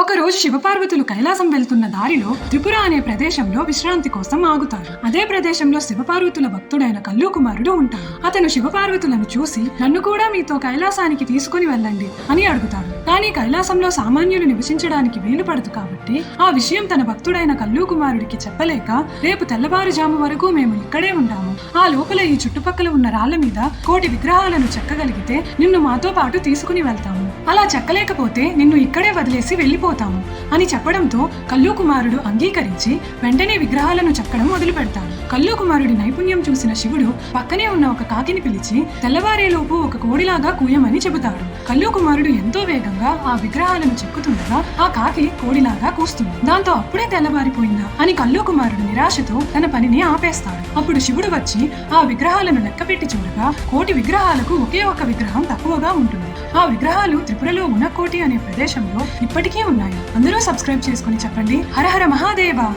ఒకరోజు శివపార్వతులు కైలాసం వెళ్తున్న దారిలో త్రిపుర అనే ప్రదేశంలో విశ్రాంతి కోసం ఆగుతారు. అదే ప్రదేశంలో శివపార్వతుల భక్తుడైన కల్లు కుమారుడు ఉంటాడు. అతను శివపార్వతులను చూసి నన్ను కూడా మీతో కైలాసానికి తీసుకుని వెళ్ళండి అని అడుగుతాడు. కానీ కైలాసంలో సామాన్యులు నివసించడానికి వీలు పడదు కాబట్టి ఆ విషయం తన భక్తుడైన కల్లు కుమారుడికి చెప్పలేక రేపు తెల్లవారుజాము వరకు మేము ఇక్కడే ఉంటాము. ఆ లోపల ఈ చుట్టుపక్కల ఉన్న రాళ్ళ మీద కోటి విగ్రహాలను చెక్కగలిగితే నిన్ను మాతో పాటు తీసుకుని వెళ్తాము. అలా చెక్కలేకపోతే నిన్ను ఇక్కడే వదిలేసి వెళ్ళిపో చనిపోతాము అని చెప్పడంతో కల్లు కుమారుడు అంగీకరించి వెంటనే విగ్రహాలను చెక్కడం మొదలు పెడతాడు కల్లు కుమారుడి నైపుణ్యం చూసిన శివుడు పక్కనే ఉన్న ఒక కాకిని పిలిచి తెల్లవారేలోపు ఒక కోడిలాగా కూయమని చెబుతాడు. కల్లు కుమారుడు ఎంతో వేగంగా ఆ విగ్రహాలను చెక్కుతుండగా ఆ కాకి కోడిలాగా కూస్తుంది. దాంతో అప్పుడే తెల్లవారిపోయిందా అని కల్లు కుమారుడు నిరాశతో తన పనిని ఆపేస్తాడు. అప్పుడు శివుడు వచ్చి ఆ విగ్రహాలను లెక్కపెట్టి చూడగా కోటి విగ్రహాలకు ఒకే ఒక విగ్రహం తక్కువగా ఉంటుంది. ఆ విగ్రహాలు త్రిపురలో ఉన్నకోటి అనే ప్రదేశంలో ఇప్పటికీ ఉన్నాయి? అందరూ సబ్స్క్రైబ్ చేసుకుని చెప్పండి. హరహర మహాదేవా మహాదేవ!